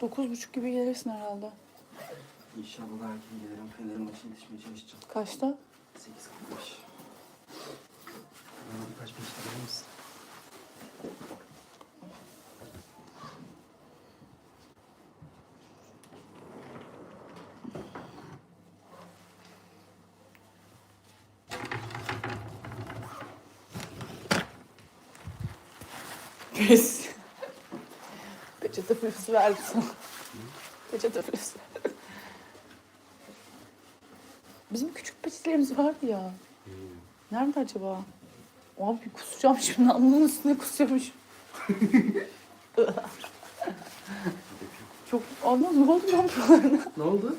Dokuz buçuk gibi gelirsin herhalde. İnşallah erken gelirim. Fener'in başına yetişmeye çalışacağım. Kaçta? 8.45. Bana birkaç peşte verir misin? Pes. Peçete verdi sana. Peçete fırısı. Bizim küçük peçetelerimiz vardı ya. Nerede acaba? Abi kusacağım şimdi. Alnımın üstüne kusuyormuş. Çok anlam ne oldu lan buralarına? Ne oldu?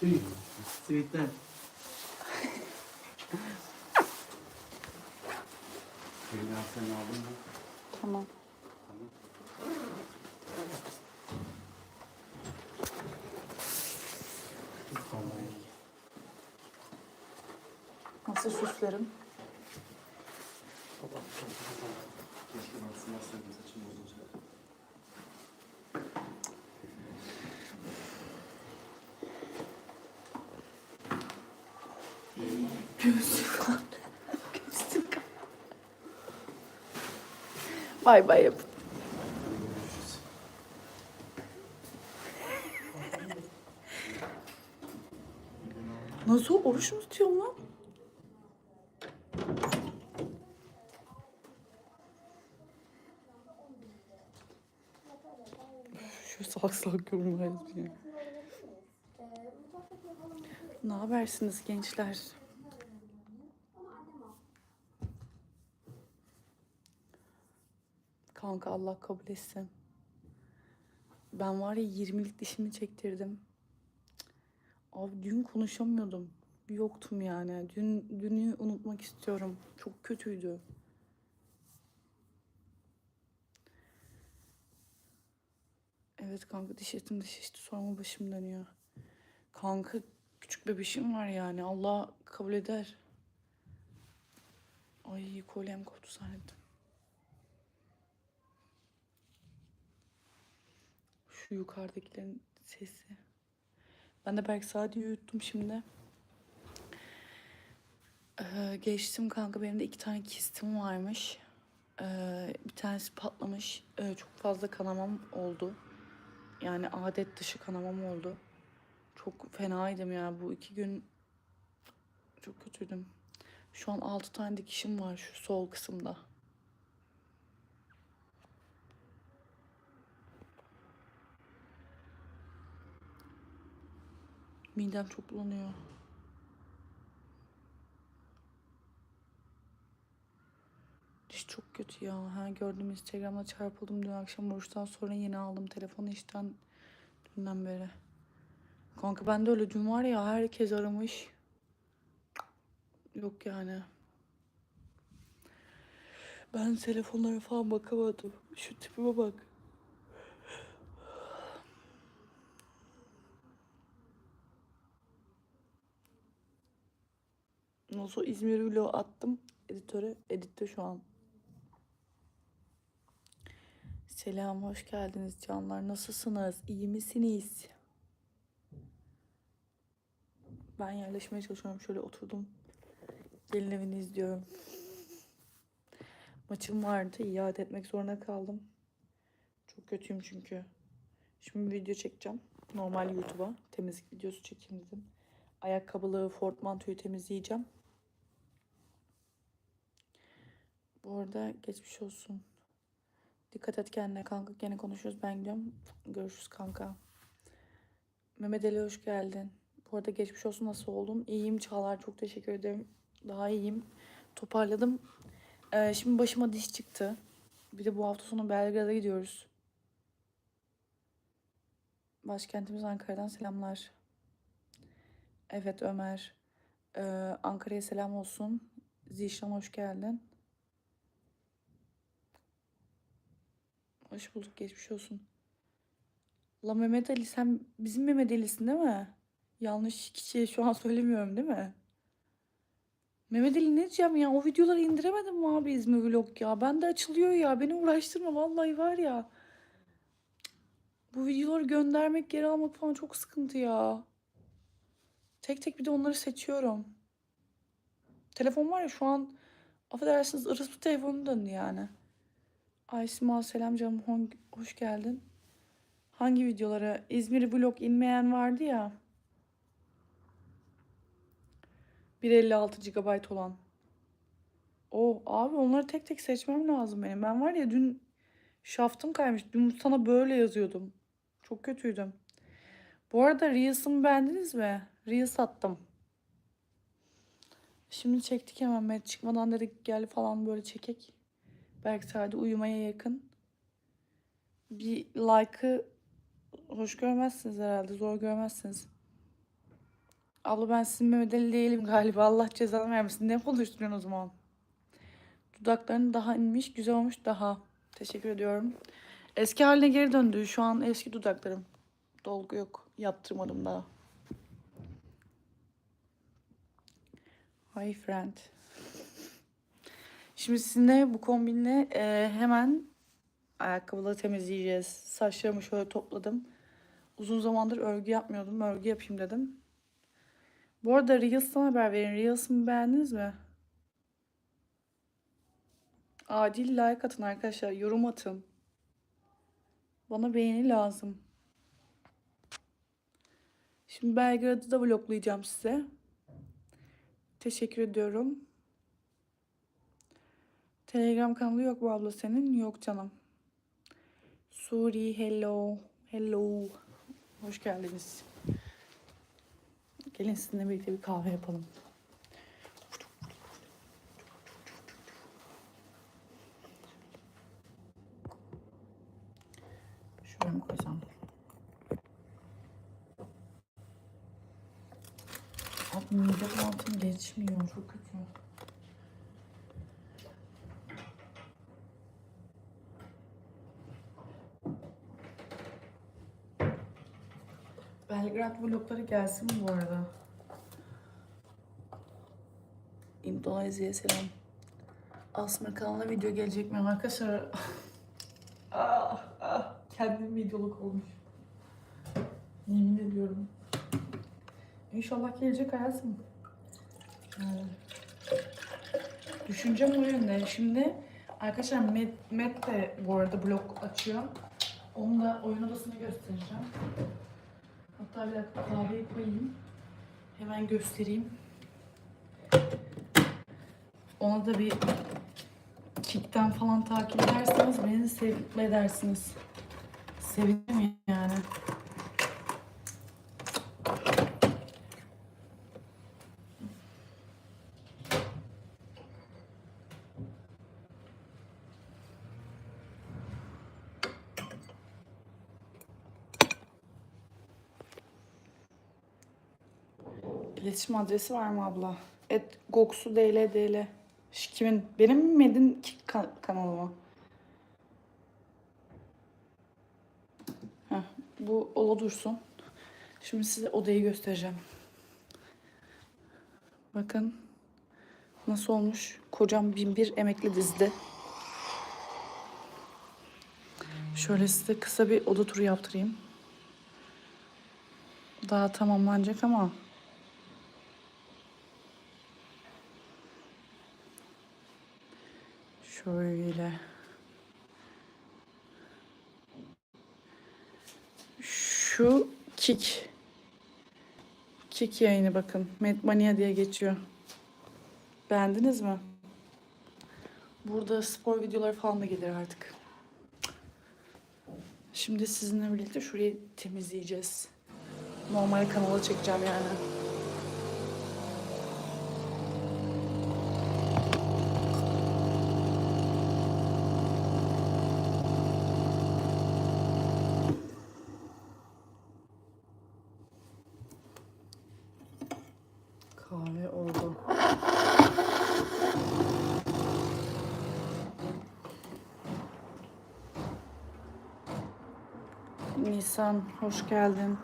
Tüy. Sweet'ten. Pelin sen aldın mı? Tamam. Vallahi iyi. Nasıl süslerim? Gözlük var. Gözlük var. Bay bay yapın. Nasıl oruç mu tutuyorsun lan? Şu salak salak yorumlar. Ne habersiniz gençler? Kanka Allah kabul etsin. Ben var ya 20'lik dişimi çektirdim. Abi dün konuşamıyordum. Yoktum yani. Dün dünü unutmak istiyorum. Çok kötüydü. Evet kanka diş etim diş işte sorma başım dönüyor. Kanka küçük bebişim var yani. Allah kabul eder. Ay kolyem koptu zannettim. Şu yukarıdakilerin sesi. Ben de belki sadece uyuttum şimdi. Ee, geçtim kanka benim de iki tane kistim varmış. Ee, bir tanesi patlamış. Ee, çok fazla kanamam oldu. Yani adet dışı kanamam oldu. Çok fenaydım ya bu iki gün. Çok kötüydüm. Şu an altı tane dikişim var şu sol kısımda. Midem çok bulanıyor. Diş çok kötü ya. Ha, gördüm Instagram'da çarpıldım dün akşam oruçtan sonra yeni aldım telefonu işten dünden beri. Kanka ben de öyle dün var ya herkes aramış. Yok yani. Ben telefonlara falan bakamadım. Şu tipime bak. Nasıl İzmir vlog attım editöre. Editte şu an. Selam, hoş geldiniz canlar. Nasılsınız? İyi misiniz? Ben yerleşmeye çalışıyorum. Şöyle oturdum. Gelin evini izliyorum. Maçım vardı. iade etmek zorunda kaldım. Çok kötüyüm çünkü. Şimdi video çekeceğim. Normal YouTube'a. Temizlik videosu çekeyim dedim. Ayakkabılığı, portmantoyu temizleyeceğim. Bu arada geçmiş olsun. Dikkat et kendine kanka. Gene konuşuruz. Ben gidiyorum. Görüşürüz kanka. Mehmet Ali hoş geldin. Bu arada geçmiş olsun. Nasıl oldun? İyiyim Çağlar. Çok teşekkür ederim. Daha iyiyim. Toparladım. Ee, şimdi başıma diş çıktı. Bir de bu hafta sonu Belgrad'a gidiyoruz. Başkentimiz Ankara'dan selamlar. Evet Ömer. Ee, Ankara'ya selam olsun. Zişan hoş geldin. Hoş bulduk, geçmiş olsun. La Mehmet Ali sen bizim Mehmet Ali'sin değil mi? Yanlış kişiye şu an söylemiyorum değil mi? Mehmet Ali ne diyeceğim ya? O videoları indiremedim mi abi İzmir Vlog ya? Ben de açılıyor ya. Beni uğraştırma vallahi var ya. Bu videoları göndermek, geri almak falan çok sıkıntı ya. Tek tek bir de onları seçiyorum. Telefon var ya şu an affedersiniz ırıs telefonu döndü yani. Aysima selam canım hoş geldin. Hangi videolara? İzmir vlog inmeyen vardı ya. 156 GB olan. O abi onları tek tek seçmem lazım benim. Ben var ya dün şaftım kaymış. Dün sana böyle yazıyordum. Çok kötüydüm. Bu arada Reels'ımı beğendiniz mi? Reels attım. Şimdi çektik hemen. Met çıkmadan dedik gel falan böyle çekek. Belki sadece uyumaya yakın. Bir like'ı hoş görmezsiniz herhalde. Zor görmezsiniz. Abla ben sizin Ali değilim galiba. Allah cezanı vermesin. Ne konuşturuyorsun o zaman? Dudakların daha inmiş, güzel olmuş daha. Teşekkür ediyorum. Eski haline geri döndü. Şu an eski dudaklarım. Dolgu yok. Yaptırmadım daha. Hi friend. Şimdi sizinle bu kombinle e, hemen ayakkabıları temizleyeceğiz. Saçlarımı şöyle topladım. Uzun zamandır örgü yapmıyordum. Örgü yapayım dedim. Bu arada Reels'tan haber verin. Reels'ımı beğendiniz mi? Acil like atın arkadaşlar. Yorum atın. Bana beğeni lazım. Şimdi Belgrad'ı da vloglayacağım size. Teşekkür ediyorum. Telegram kanalı yok mu abla senin? Yok canım. Suri hello. Hello. Hoş geldiniz. Gelin sizinle birlikte bir kahve yapalım. Şöyle mi koysam? Abi mide bulantım geçmiyor. Çok kötü. Belgrad vlogları gelsin bu arada? İndonezya'ya selam. Asma kanalına video gelecek mi arkadaşlar? ah, ah, kendim videoluk olmuş. Yemin ediyorum. İnşallah gelecek hayatım. Yani. Düşüncem o yönde. Şimdi arkadaşlar Met, Met de bu arada blog açıyor. Onu da oyun odasını göstereceğim. Hatta bir dakika kahveyi koyayım. Hemen göstereyim. Ona da bir Kik'ten falan takip ederseniz beni sevip edersiniz. Sevinirim yani. İletişim adresi var mı abla? Et Goksu DL DL. Kimin? Benim mi Med'in ki- ka- kanalı mı? Heh, bu ola dursun. Şimdi size odayı göstereceğim. Bakın nasıl olmuş. Kocam bin bir emekli dizide. Şöyle size kısa bir oda turu yaptırayım. Daha tamamlanacak ama Şöyle. Şu Kik. Kik yayını bakın. Medmania diye geçiyor. Beğendiniz mi? Burada spor videoları falan da gelir artık. Şimdi sizinle birlikte şurayı temizleyeceğiz. Normal kanala çekeceğim yani. Kahve oldu. Nisan hoş geldin.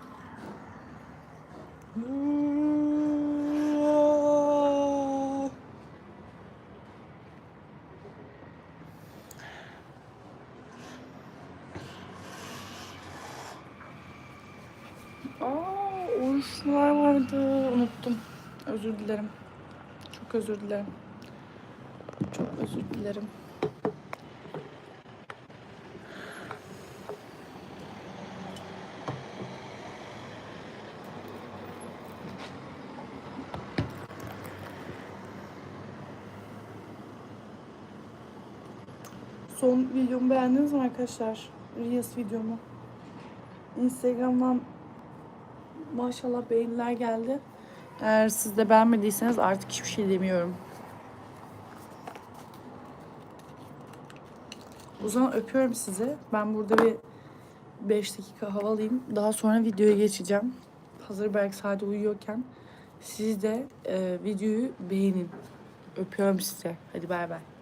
Neler vardı? Unuttum. Özür dilerim. Çok özür dilerim. Çok özür dilerim. Son videomu beğendiniz mi arkadaşlar? Reels videomu. Instagram'dan maşallah beğeniler geldi. Eğer siz de beğenmediyseniz artık hiçbir şey demiyorum. O zaman öpüyorum sizi. Ben burada bir 5 dakika hava alayım. Daha sonra videoya geçeceğim. Hazır belki sadece uyuyorken siz de e, videoyu beğenin. Öpüyorum size. Hadi bay bay.